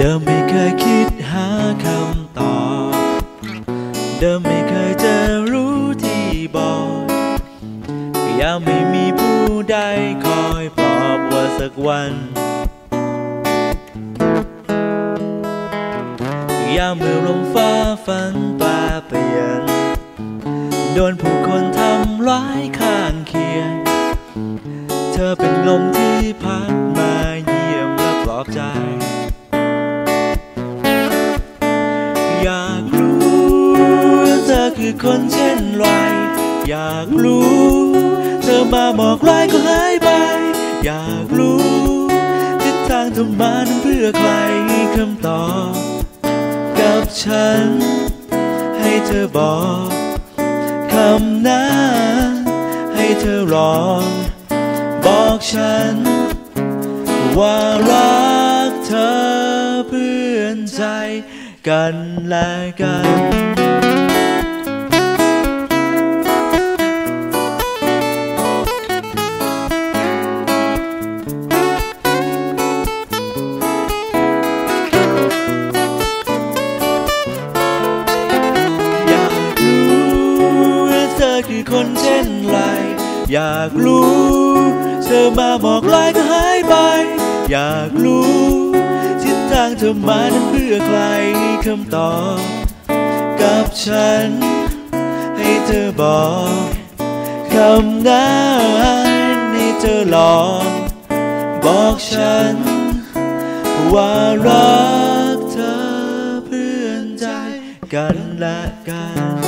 เดิมไม่เคยคิดหาคำตอบ เดิมไม่เคยจะรู้ที่บอกยังไม่มีผู้ใดคอยปลอบว่าสักวันยามเมื่อลมฟ้าฝันปลเปลี่ยน โดนผู้คนทำร้ายข้างเคียง เธอเป็นลม คือคนเช่นไร อยากรู้ เธอมาบอกลายก็หายไป อยากรู้ทิศทางเธอมานั้นเพื่อใครคำตอบกับฉัน ให้เธอบอกคำนั้นให้เธอลองบอกฉัน ว่ารักเธอเพื่อนใจกันและกัน คนเช่นไร อยากรู้ เธอมาบอกลายก็หายไป อยากรู้ทิศทางเธอมานั้นเพื่อใครคำตอบ กับฉัน ให้เธอบอกคำนั้นให้เธอลอง บอกฉัน ว่ารักเธอเพื่อนใจกันและกัน